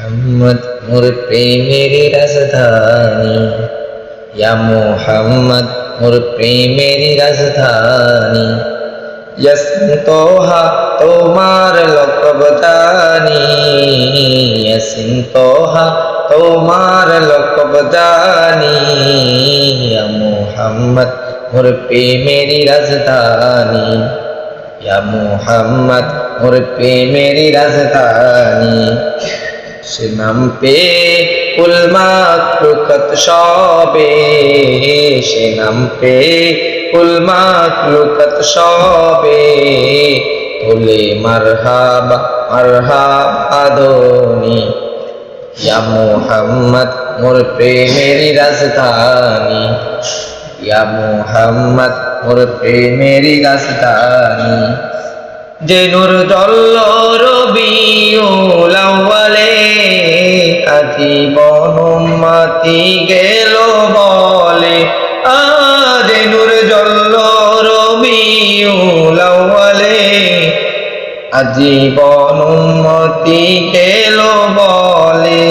মোহাম্মদ মোর প্রেমের রাজধানী ইয়া মোহাম্মদ মোর প্রেমের রাজধানী ইয়াসিন তোহা তোমার লকব জানি ইয়াসিন তোহা তোমার লকব জানি ইয়া মোহাম্মদ মোর প্রেমের রাজধানী ইয়া মোহাম্মদ মোর প্রেমের রাজধানী সে নাম পে কুলমাকলুকত সবে। সে নাম পে কুলমাকলুকত সবে। তোলে মারহাবা মারহাবা দোনি ইয়া মোহাম্মদ মোর রাজধানী। ইয়া মোহাম্মদ মোর যে জল্ল আজীবন উম্মতি গেল বলে। আজ নূর জল্ল রবিউল আউয়ালে। আজীবন উম্মতি গেল বলে।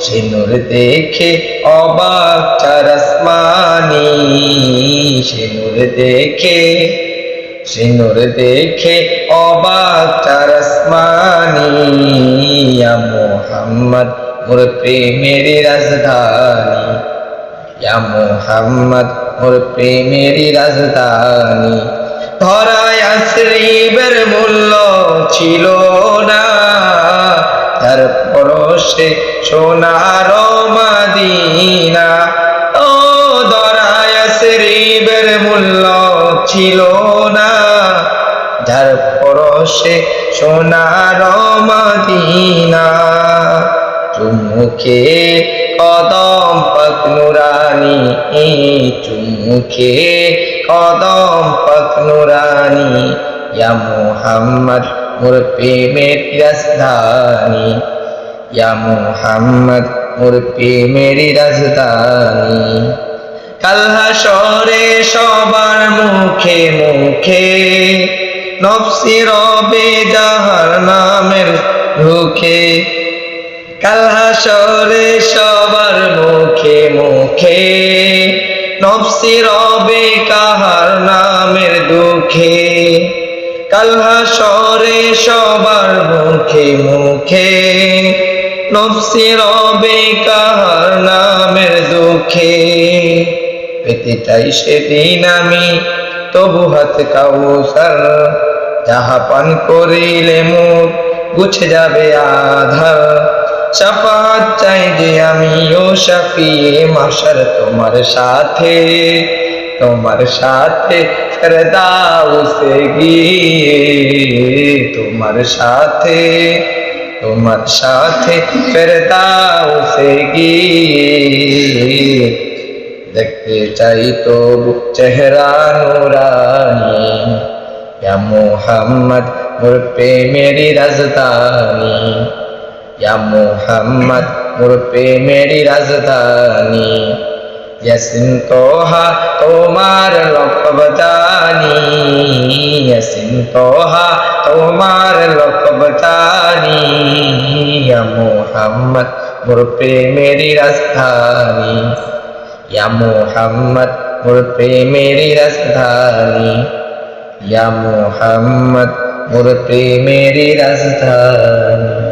সে নূর দেখে অবাক চারসমানি সে নূর দেখে, সে নূর দেখে অবাক চারসমানি মোহাম্মদ মোর প্রেমের রাজধানী। ইয়া মোহাম্মদ মোর প্রেমের রাজধানী। ধরায় আশ্রীবের মূল্য ছিল না। তার পরশে সোনার মাদিনা। ও ধরায় আশ্রীবের মূল্য ছিল না। যার পরশে সোনার মাদিনা। চুমুখে, কদম পাক নুরানি, চুমুখে, কদম পাক নুরানি, ইয়া মুহাম্মদ মোর প্রেমের রাজধানী, ইয়া মুহাম্মদ মোর প্রেমের রাজধানী। কালহা সরে সবার মুখে মুখে, নফসি রবে যাহার নামের ঢুকে কালহা সরে সবার মুখে মুখে, নফসি রবে কাহার নামের দুঃখে। কালহা সরে সবার মুখে মুখে, নফসি রবে কাহার নামের দুঃখে। পেতে চাই সেদিন আমি তবু হাত কাউসার, যাহা পান করিলে মুখ, গুছে যাবে আধার। সাফাত চাই যে আমি ও সাফিয়ে মাসার তোমার সাথে তোমার সাথে ফেরদাউসে গিয়ে তোমার সাথে তোমার সাথে ফেরদাউসে গিয়ে দেখতে চাই তো চেহারা নুরানি ইয়া মোহাম্মদ মোর প্রেমেরি রাজধানী ইয়া মোহাম্মদ মোর প্রেমেরি রাজধানী। ইয়াসিন তোহা, তোমার লকব জানি ইয়াসিন তোহা, তোমার লকব জানি ইয়া মোহাম্মদ মোর প্রেমেরি রাজধানী। ইয়া মোহাম্মদ মোর প্রেমেরি রাজধানী। ইয়া মোহাম্মদ মোর প্রেমেরি রাজধানী।